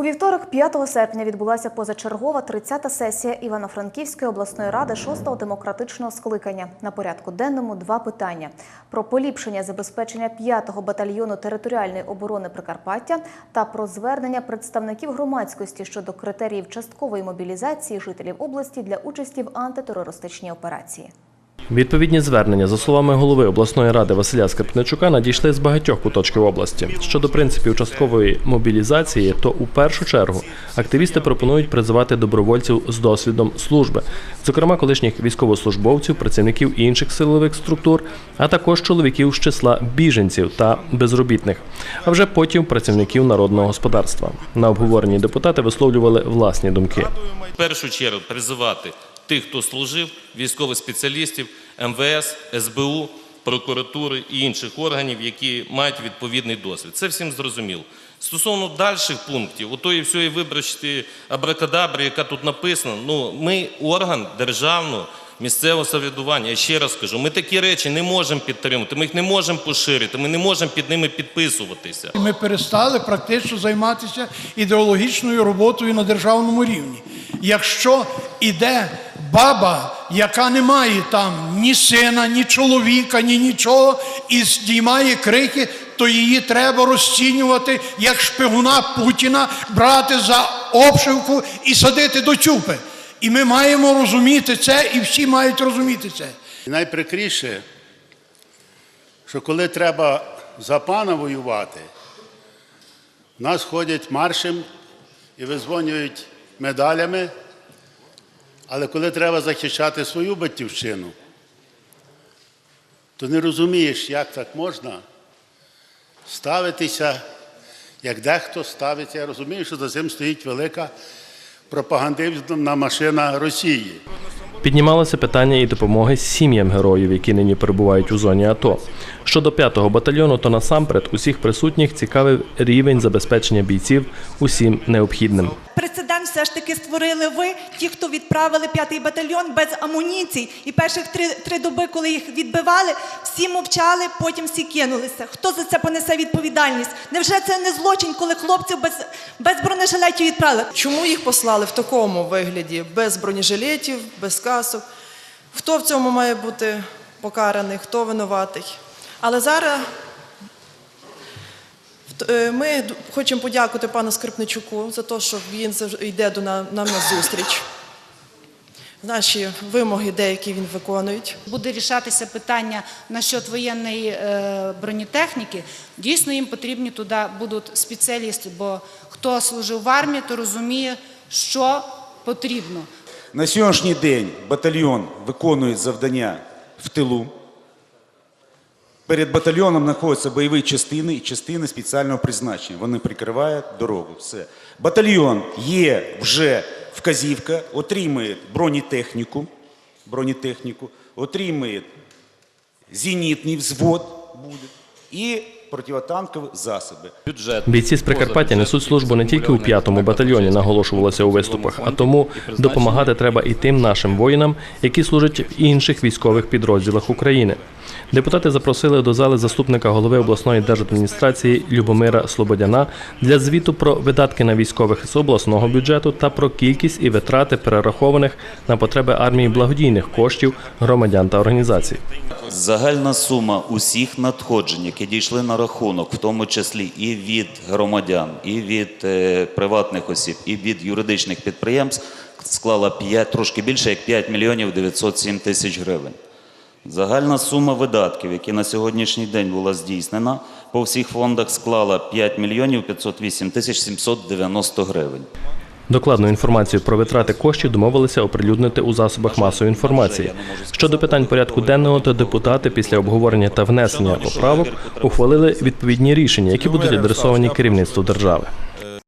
У вівторок, 5 серпня, відбулася позачергова 30-та сесія Івано-Франківської обласної ради 6-го демократичного скликання. На порядку денному два питання: про поліпшення забезпечення 5-го батальйону територіальної оборони Прикарпаття та про звернення представників громадськості щодо критеріїв часткової мобілізації жителів області для участі в антитерористичній операції. Відповідні звернення, за словами голови обласної ради Василя Скрипничука, надійшли з багатьох куточків області. Щодо принципів часткової мобілізації, то у першу чергу активісти пропонують призивати добровольців з досвідом служби, зокрема колишніх військовослужбовців, працівників інших силових структур, а також чоловіків з числа біженців та безробітних, а вже потім працівників народного господарства. На обговоренні депутати висловлювали власні думки. В першу чергу призивати тих, хто служив, військових спеціалістів, МВС, СБУ, прокуратури і інших органів, які мають відповідний досвід. Це всім зрозуміло. Стосовно дальших пунктів, отої всієї вибрачте абракадабри, яка тут написана, ну ми орган державного місцевого самоврядування. Я ще раз кажу, ми такі речі не можемо підтримувати, ми їх не можемо поширити, ми не можемо під ними підписуватися. Ми перестали практично займатися ідеологічною роботою на державному рівні. Якщо іде баба, яка не має там ні сина, ні чоловіка, ні нічого, і здіймає крики, то її треба розцінювати як шпигуна Путіна, брати за обшивку і садити до тюпи. І ми маємо розуміти це, і всі мають розуміти це. І найприкріше, що коли треба за пана воювати, нас ходять маршем і визвонюють медалями, але коли треба захищати свою батьківщину, то не розумієш, як так можна ставитися, як дехто ставиться. Я розумію, що за цим стоїть велика пропагандивна машина Росії. Піднімалося питання і допомоги сім'ям героїв, які нині перебувають у зоні АТО. Щодо п'ятого батальйону, то насамперед усіх присутніх цікавив рівень забезпечення бійців усім необхідним. Прецедент все ж таки створили ви, ті, хто відправили п'ятий батальйон без амуніцій. І перших три, три доби, коли їх відбивали, всі мовчали, потім всі кинулися. Хто за це понесе відповідальність? Невже це не злочин, коли хлопців без, без бронежилетів відправили? Чому їх послали в такому вигляді, без бронежилетів, без касок? Хто в цьому має бути покараний, хто винуватий? Але зараз ми хочемо подякувати пану Скрипничуку за те, що він йде до нам, нам на зустріч. Наші вимоги деякі він виконують. буде рішатися питання насчет воєнної е, бронетехніки, дійсно їм потрібні туди будуть спеціалісти, бо хто служив в армії, то розуміє, що потрібно. На сьогоднішній день батальйон виконує завдання в тилу. Перед батальйоном знаходяться бойові частини і частини спеціального призначення. Вони прикривають дорогу. Все. Батальйон є вже вказівка, отримує бронетехніку, бронетехніку отримує зенітний взвод буде і противотанкові засоби. Бійці з Прикарпаття несуть службу не тільки у п'ятому батальйоні, наголошувалося у виступах, а тому допомагати треба і тим нашим воїнам, які служать в інших військових підрозділах України. Депутати запросили до зали заступника голови обласної держадміністрації Любомира Слободяна для звіту про видатки на військових з обласного бюджету та про кількість і витрати перерахованих на потреби армії благодійних коштів громадян та організацій. Загальна сума усіх надходжень, які дійшли на рахунок, в тому числі і від громадян, і від е, приватних осіб, і від юридичних підприємств, склала 5, трошки більше як 5 мільйонів 907 тисяч гривень. Загальна сума видатків, які на сьогоднішній день була здійснена по всіх фондах, склала 5 мільйонів 508 тисяч 790 гривень. Докладну інформацію про витрати коштів домовилися оприлюднити у засобах масової інформації. Щодо питань порядку денного, то депутати після обговорення та внесення поправок ухвалили відповідні рішення, які будуть адресовані керівництву держави.